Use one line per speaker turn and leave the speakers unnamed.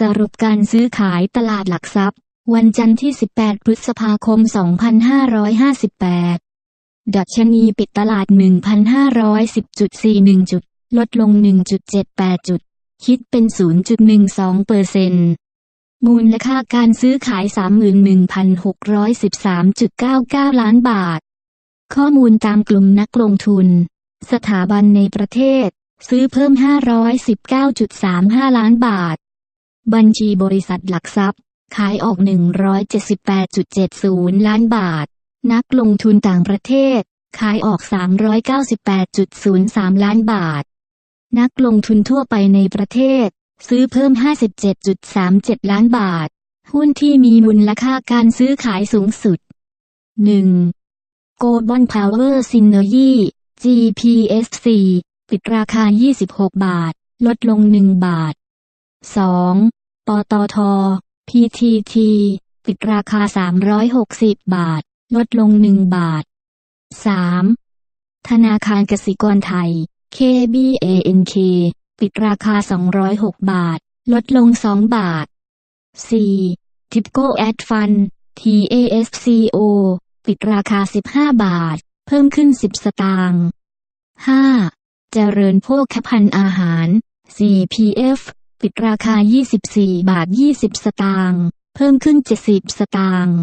สรุปการซื้อขายตลาดหลักทรัพย์ วันจันทร์ที่ 18 พฤษภาคม 2558 ดัชนีปิดตลาด 1,510.41 จุด ลดลง 1.78 จุด คิดเป็น 0.12เปอร์เซ็นต์มูลค่าการซื้อขาย 31,613.99 ล้านบาท ข้อมูลตามกลุ่มนักลงทุน สถาบันในประเทศ ซื้อเพิ่ม 519.35 ล้านบาท บัญชีบริษัทหลักทรัพย์ ขายออก 178.70 ล้านบาท นักลงทุนต่างประเทศ ขายออก 398.03 ล้านบาท นักลงทุนทั่วไปในประเทศ ซื้อเพิ่ม 57.37 ล้านบาท หุ้นที่มีมูลค่าการซื้อขายสูงสุด 1. g o l d o n Power Synergy GPSC ปิดราคา 26 บาท ลดลง 1 บาท 2. ปตท PTT ปิดราคา 360 บาท ลดลง 1 บาท 3. ธนาคารกสิกรไทย KBANK ปิดราคา 206 บาท ลดลง 2 บาท 4. Tipco Ad Fund TASCO ปิดราคา 15 บาท เพิ่มขึ้น 10 สตางค์ 5. เจริญโภคภัณฑ์อาหาร CPF ปิดราคา 24 บาท 20 สตางค์ เพิ่มขึ้น 70 สตางค์